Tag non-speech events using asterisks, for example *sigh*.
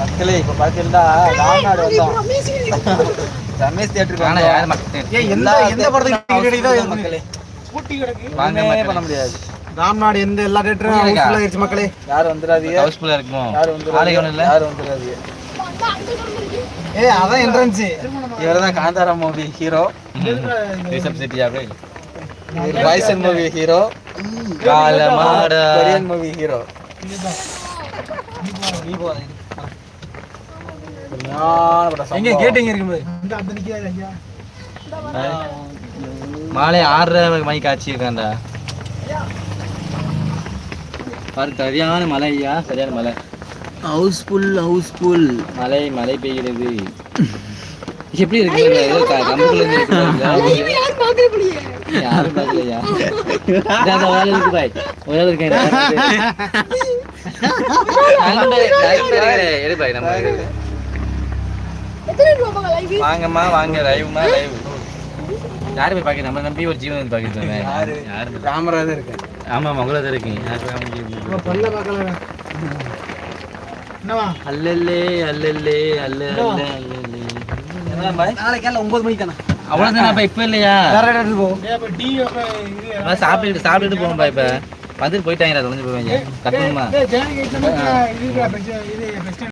மக்களே இப்ப பாத்தீங்கன்னா ராம்நாடு வந்தோம் ரமேஷ் தியேட்டருக்கு மக்களே பண்ண. முடியாது ராம்நாடு எந்த எல்லா. ஹவுஸ்ஃபுல் ஆயிடுச்சு மக்களே யாரும் வந்துடாதீங்க ஹவுஸ்ஃபுல்லா இருக்குமோ யாரும் வந்துடாதீங்க யாரும் வந்துடாதீங்க ஏ அதான் என்ட்ரன்ஸ் இவர் தான் காந்தாரா மூவி ஹீரோ ரிசப் சிட்டியா போய் பாய்சன் மூவி ஹீரோ காலமாடா கொரியன் மூவி ஹீரோ எங்க கேட்டிங்க இருக்கு மாலை ஆறரை மணிக்கு ஆச்சு இருக்காண்டா பாரு சரியான மழை ஐயா சரியான மழை. ஹவுஸ்ஃபுல் ஹவுஸ்ஃபுல் மழை மழை பெய்கிறது. எப்படி இருக்கு ஏதோ க- கம்புக்குள்ள இருந்து இருக்கு பாருங்க. யாரும் பார்க்கலையா? *laughs* இந்தா, இந்த ஒரு ஆள் இருக்கு பாய் ஒரு ஆள் இருக்கேன் எடு பாய் நம்ம இருக்கு. வாங்கம்மா வாங்க லைவ்மா லைவ் யாரு போய் பாக்க நம்ம நம்பி ஒரு ஜீவன் பாக்கிட்டு யாரு? தான் இருக்கேன். ஆமா உங்கள தான் இருக்கீங்க. அல்லல்லே அல்லல்லே அல்ல அல்ல நாளைக்கு காலைல ஒன்பது மணிக்கு தானே அவ்வளவுதான் அப்ப இப்ப இல்லையா வேற அதான் சாப்பிட்டுட்டு சாப்பிட்டுட்டு போகணும்பா இப்ப வந்துட்டு போயிட்டாங்க தொலைஞ்சு போவாங்க கட்டணுமா இது